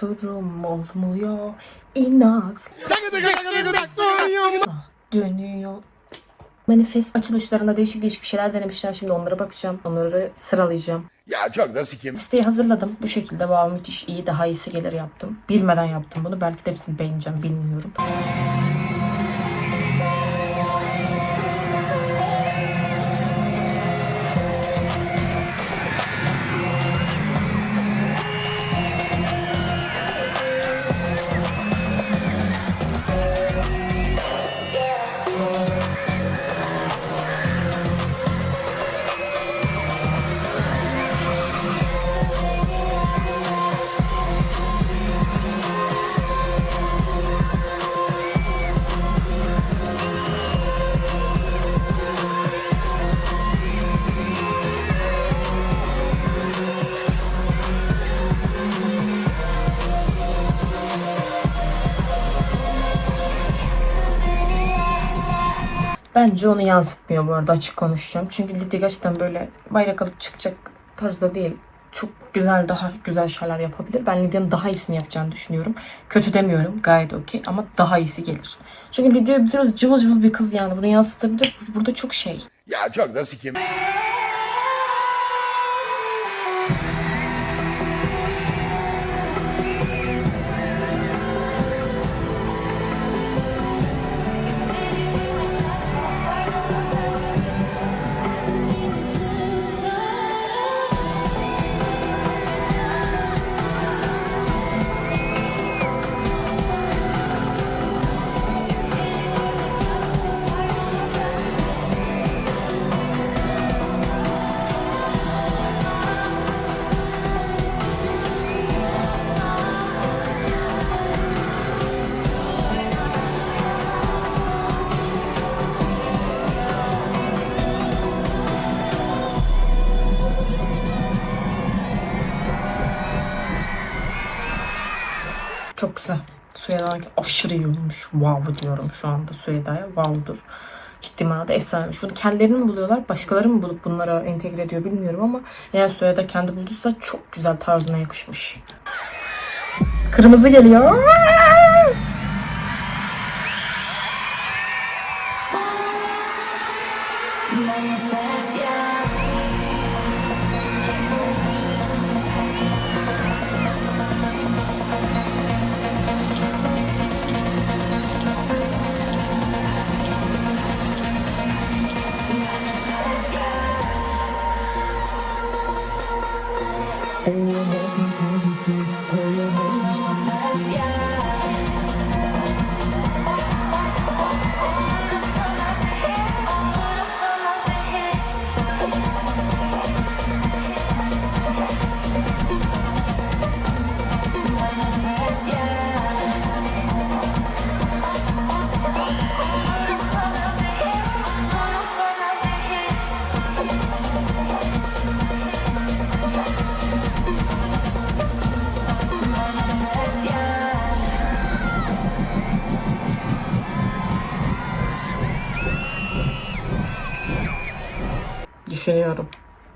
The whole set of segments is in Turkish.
Turum olmuyor inat dönüyor. Manifest açılışlarında değişik değişik bir şeyler denemişler. Şimdi onlara bakacağım. Onları sıralayacağım. Ya çok da sikim. Listeyi hazırladım. Bu şekilde wow müthiş iyi daha iyisi gelir yaptım. Bilmeden yaptım bunu. Belki de hepsini beğeneceğim bilmiyorum. Bence onu yansıtmıyor bu arada açık konuşacağım. Çünkü Lidya gerçekten böyle bayrak alıp çıkacak tarzda değil. Çok güzel, daha güzel şeyler yapabilir. Ben Lidya'nın daha iyisini yapacağını düşünüyorum. Kötü demiyorum. Gayet okey. Ama daha iyisi gelir. Çünkü Lidya biraz cıvıl cıvıl bir kız yani. Bunu yansıtabilir. Burada çok şey. Ya çok da sikim. Güzel. Sueda aşırı iyi olmuş. Wow diyorum şu anda Sueda'ya. Wow'dur. Ciddi manada efsanemiş. Bunu kendilerini mi buluyorlar? Başkaları mı bulup bunlara entegre ediyor bilmiyorum ama eğer Sueda kendi bulduysa çok güzel tarzına yakışmış. Kırmızı geliyor.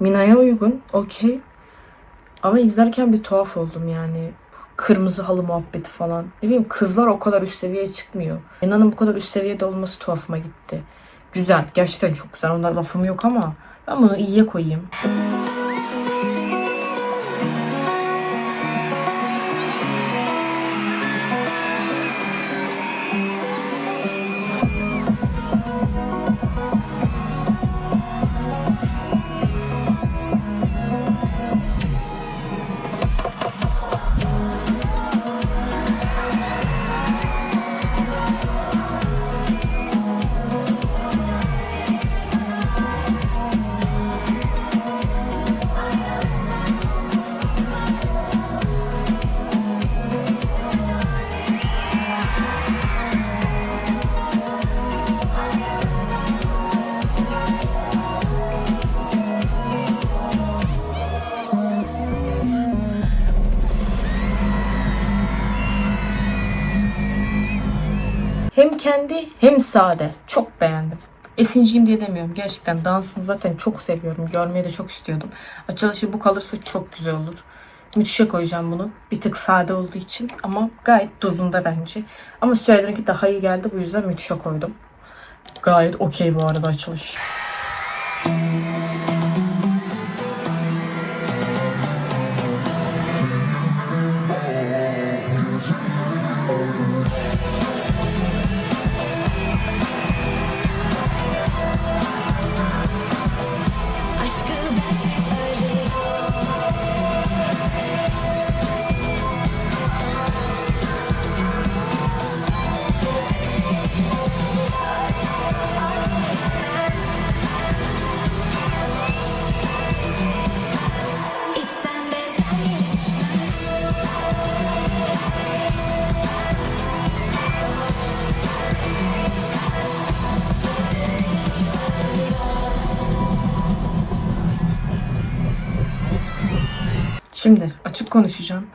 Mina'ya uygun. Okey. Ama izlerken bir tuhaf oldum yani. Kırmızı halı muhabbeti falan. Ne bileyim kızlar o kadar üst seviyeye çıkmıyor. Mina'nın bu kadar üst seviyede olması tuhafıma gitti. Güzel. Gerçekten çok güzel. Onda lafım yok ama ben bunu iyiye koyayım. Kendi hem sade. Çok beğendim. Esinciyim diye demiyorum. Gerçekten dansını zaten çok seviyorum. Görmeyi de çok istiyordum. Açılışı bu kalırsa çok güzel olur. Müthişe koyacağım bunu. Bir tık sade olduğu için ama gayet dozunda bence. Ama Süheyla'nınki daha iyi geldi bu yüzden müthişe koydum. Gayet okey bu arada açılış. Aşkı Şimdi açık konuşacağım.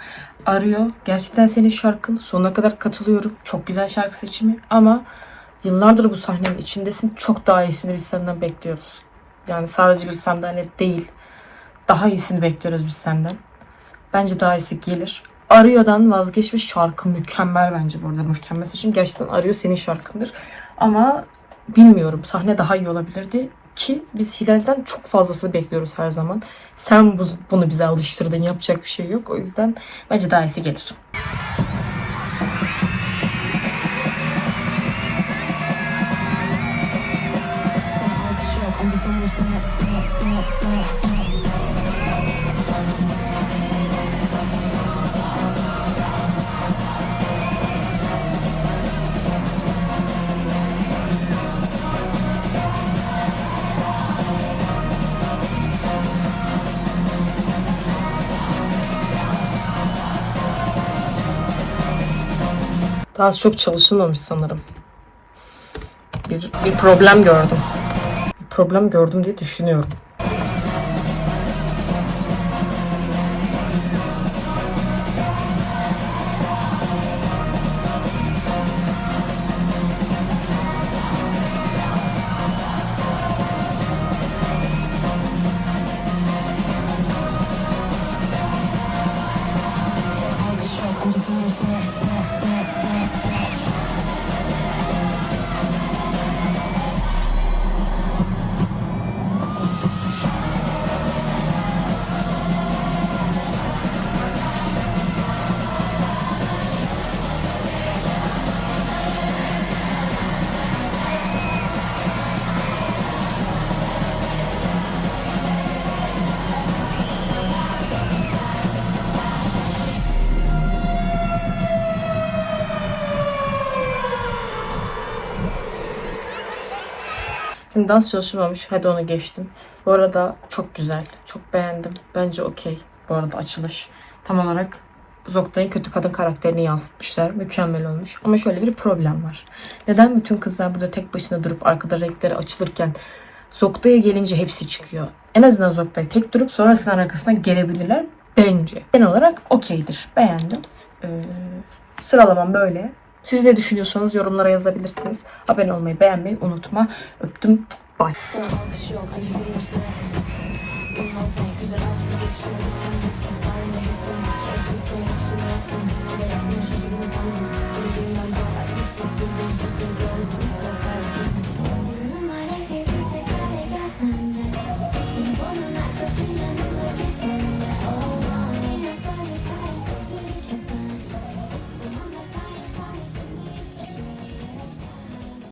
Arıyor. Gerçekten senin şarkın. Sonuna kadar katılıyorum. Çok güzel şarkı seçimi ama yıllardır bu sahnenin içindesin. Çok daha iyisini biz senden bekliyoruz. Yani sadece bir sandalye değil. Daha iyisini bekliyoruz biz senden. Bence daha iyisi gelir. Arıyor'dan vazgeçmiş şarkı mükemmel bence bu arada mükemmel seçim. Gerçekten Arıyor senin şarkındır. Ama bilmiyorum sahne daha iyi olabilirdi ki biz Hilal'den çok fazlasını bekliyoruz her zaman. Sen bu, bunu bize alıştırdın yapacak bir şey yok. O yüzden bence daha iyisi gelir. Daha çok çalışılmamış sanırım. Bir, bir problem gördüm. Bir problem gördüm diye düşünüyorum. Şimdi dans çalışmamış. Hadi onu geçtim. Bu arada çok güzel. Çok beğendim. Bence okey. Bu arada açılış. Tam olarak Zoktay'ın kötü kadın karakterini yansıtmışlar. Mükemmel olmuş. Ama şöyle bir problem var. Neden bütün kızlar burada tek başına durup arkada renkleri açılırken Zoktay'a gelince hepsi çıkıyor. En azından Zoktay tek durup sonrasından arkasına gelebilirler. Bence. Genel olarak okeydir. Beğendim. Ee, sıralamam böyle. Siz ne düşünüyorsanız yorumlara yazabilirsiniz. Abone olmayı, beğenmeyi unutma. Öptüm. Bye.